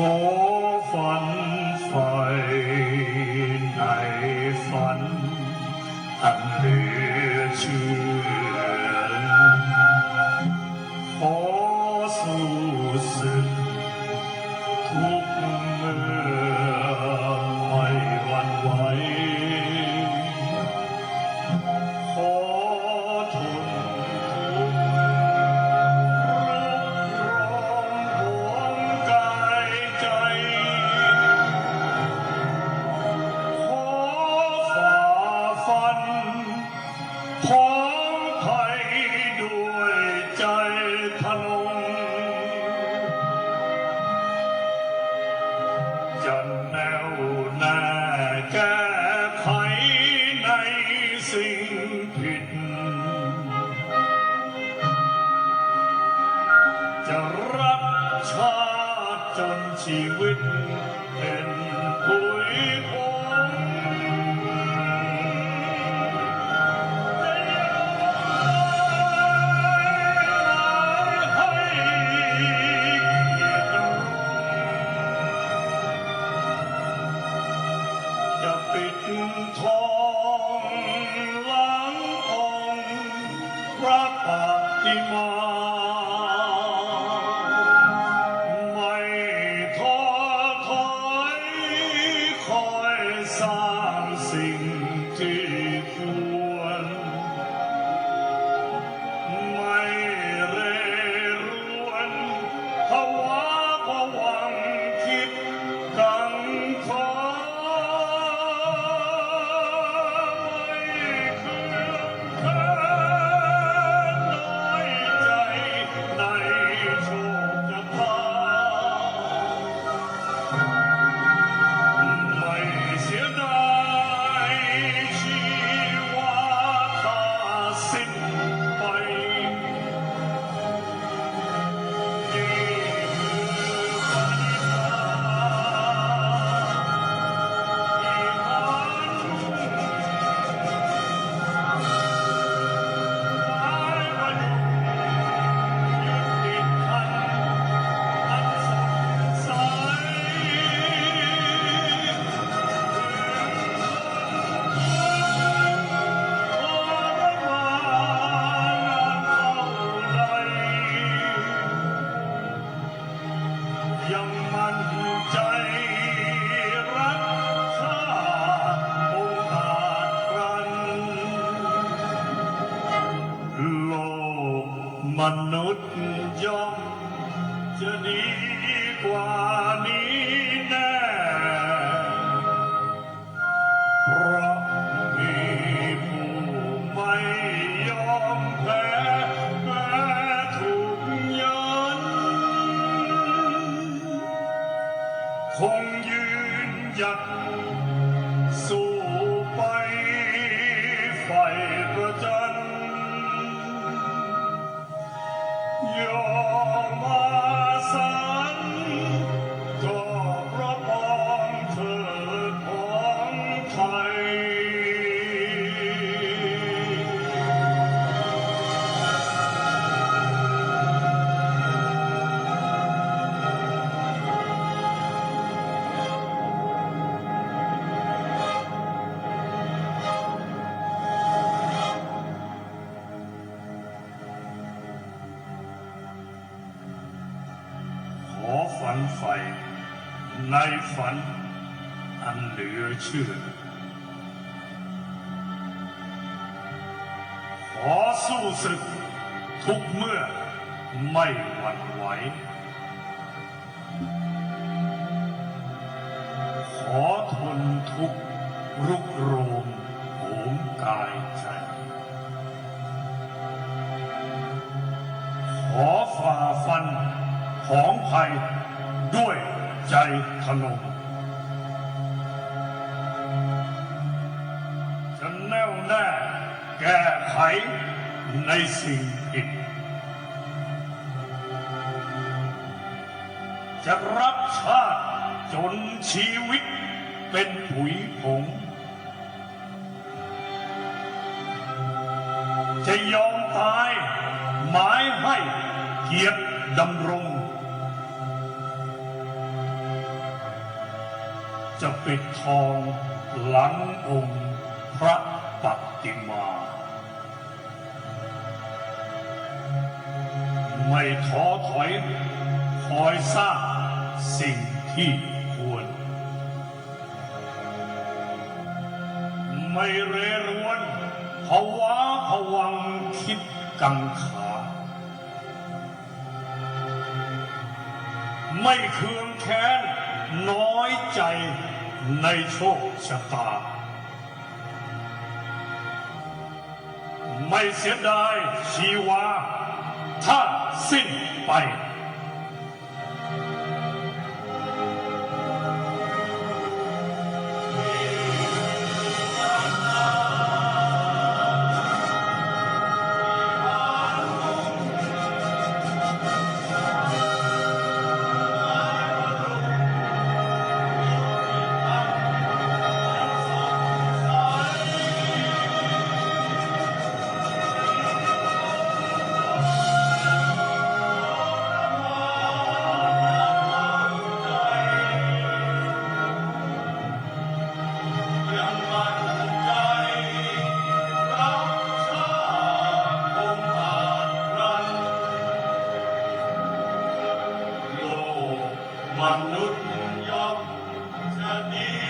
อฝั ของไทยด้วยใจทะนงจะแนวแน่แก้ไขในสิ่ง ทอ ยังมั่นใจรักชาติโอกาสครันโลกมนุษย์ย่อมจะดีกว่านี้ คงยื อฝันใฝ่ในฝันอันเหลือเชื่อ ขอสู้ศึกทุกเมื่อไม่หวั่นไหว ขอทนทุกข์รุกโรมโหมกายใจ ขอฝ่าฟัน ของภัยด้วยใจทนงจะแน่วแน่แก้ไขในสิ่งผิดจะรักชาติจนชีวิตเป็นผุยผง จะยอมตายหมายให้เกียรติดำรง จะปิดทองหลังองค์พระปฏิมา ไม่ท้อถอยคอยสร้างสิ่งที่ควร ไม่เรรวนภาวะผวังคิดกังขา ไม่เคืองแค้น น้อยใจในโชคชะตา ไม่เสียดายชีวา ถ้าสิ้นไป Yeah.